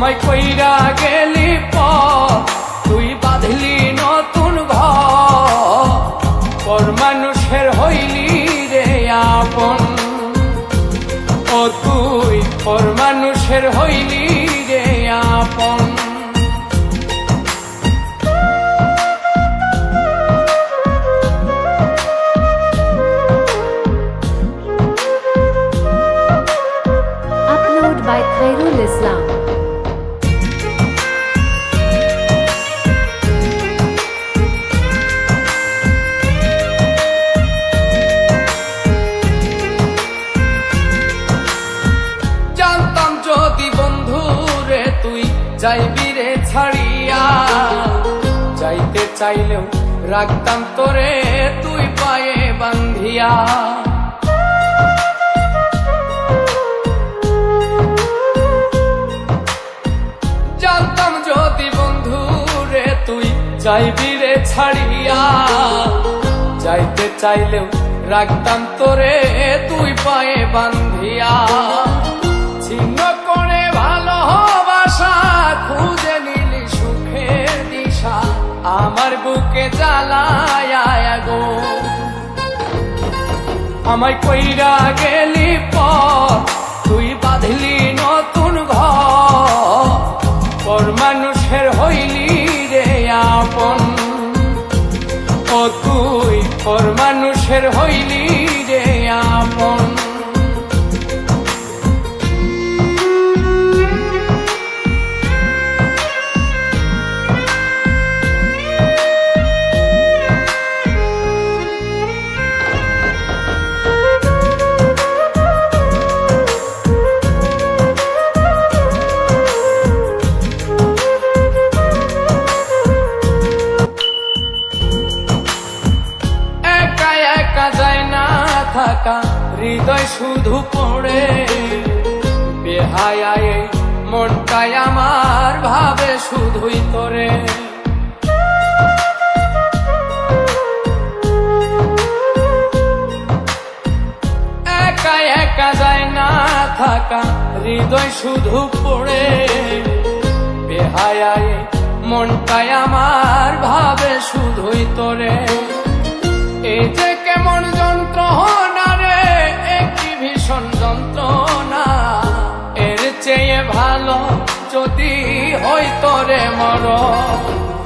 আমায় কইরা গেলি প, তুই বাঁধলি নতুন ঘর পর মানুষের হইলি রে আপন। ও তুই, পর মানুষের হইলি যাইবি রে ছাড়িয়া। যাইতে চাইলেও রাখতাম তোরে তুই পায়ে বান্ধিয়া জানতাম যদি বন্ধু রে তুই যাইবি রে ছাড়িয়া। যাইতে চাইলেও রাখতাম তোরে তুই পায়ে বান্ধিয়া জ্বালায় গো। আমায় কইরা গেলি পর তুই বাঁধলি নতুন ঘর। পর মানুষের হইলি রে আপন। ও তুই, পর মানুষের হইলি রে হৃদয় শুধু পড়ে বেহায় মনটাই আমার ভাবে শুধুই তোরে। একা একা যায় না থাকা, হৃদয় শুধু পড়ে বেহায় এই মনটাই আমার ভাবে শুধুই তোরে। এই যে কেমন যন্ত্রণা রে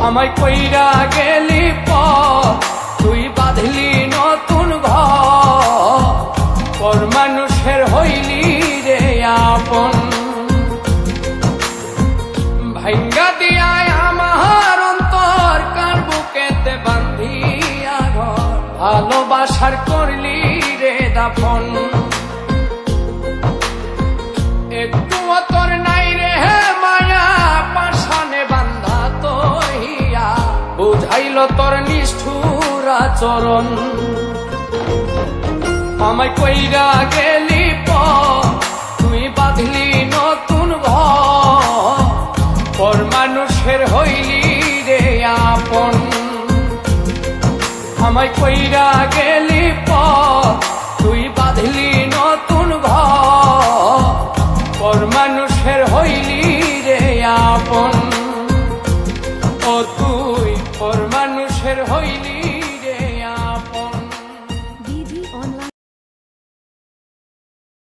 আমায় কইরা গেলি প, তুই বাঁধলি নতুন ঘর। পর মানুষের হইলি রে আপন। ভাঙ্গা দিয়ায় আমার অন্তর, কার বুকেতে বান্ধিয়া ঘর। ভালোবাসার করলি রে দাফন। বুঝাইল তোর নিষ্ঠুর আচরণ। আমায় কইরা গেলি প, তুই বাঁধলি নতুন পর মানুষের হইলি রে আপন। আমায় কইরা গেলি প